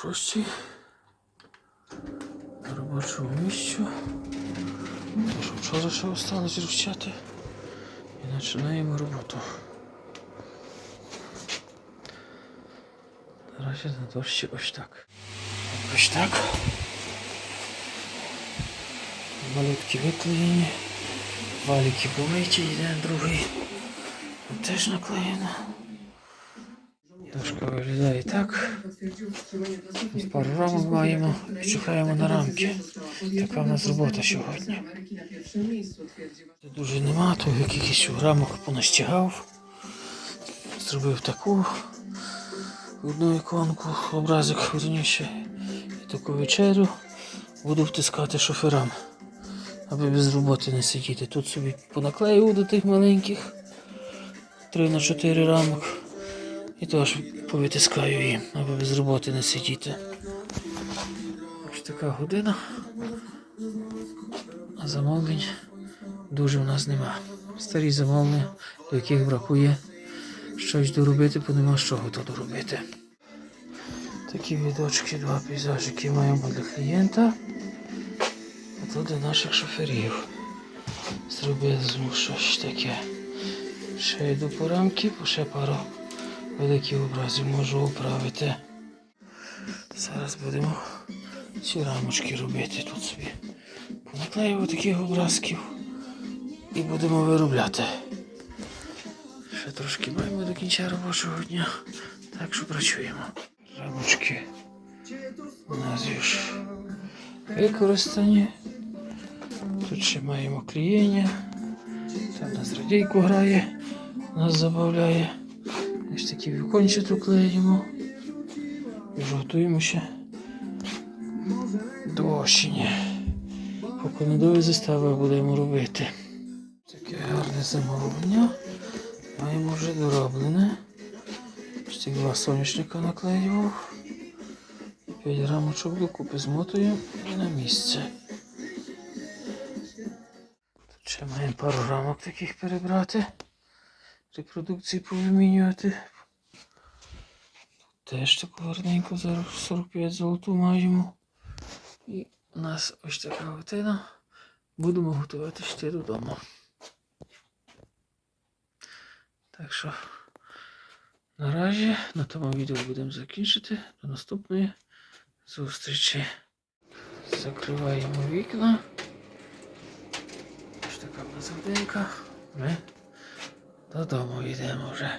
шостій. На робочому місці. Те, що вчора ще осталось розчати. І починаємо роботу. Наразі на дощі ось так. Ось так. Малютки виклеєні. Валіки помиті, йде другий. Теж наклеєно. Дошка виглядає так. Ось Пару рамок маємо чекаємо на рамки. Така в нас робота сьогодні. Дуже нема, то якихось рамок понастягав. Зробив таку одну іконку, образик верніше. І таку вечерю буду втискати шоферам, аби без роботи не сидіти. Тут собі понаклею до тих маленьких 3 на 4 рамок. І теж повитискаю їм, аби без роботи не сидіти. Ось така година. А замовлень дуже в нас нема. Старі замовлення, до яких бракує щось доробити, бо нема з чого то доробити. Такі відочки, два пейзажики маємо для клієнта. А то для наших шоферів. Зробили щось таке. Ще йду по рамки, бо ще пару великих образів можу оправити. Зараз будемо ці рамочки робити тут собі. Понаклею таких образків і будемо виробляти. Ще трошки маємо до кінця робочого дня, так що працюємо. Рамочки у нас ж використані. Тут ще маємо клієння. Там нас радійку грає, нас забавляє. Ось такі вікончі тут клеїмо. І вже готуємо ще до осені. Поки медові застави будемо робити. Таке гарне замовлення. Маємо вже дороблене. Ці два сонячника наклеював. П'ять рамочок докупи змотуємо і на місце. Тут ще маємо пару рамок таких перебрати. Репродукції повимінювати. Теж таку гарненьку зараз 45 золоту маємо. І у нас ось така готина. Будемо готувати ще додому. Так що наразі на тому відео будемо закінчити. До наступної зустрічі. Закриваємо вікна. Ось така в нас годинка. Ми додому йдемо вже.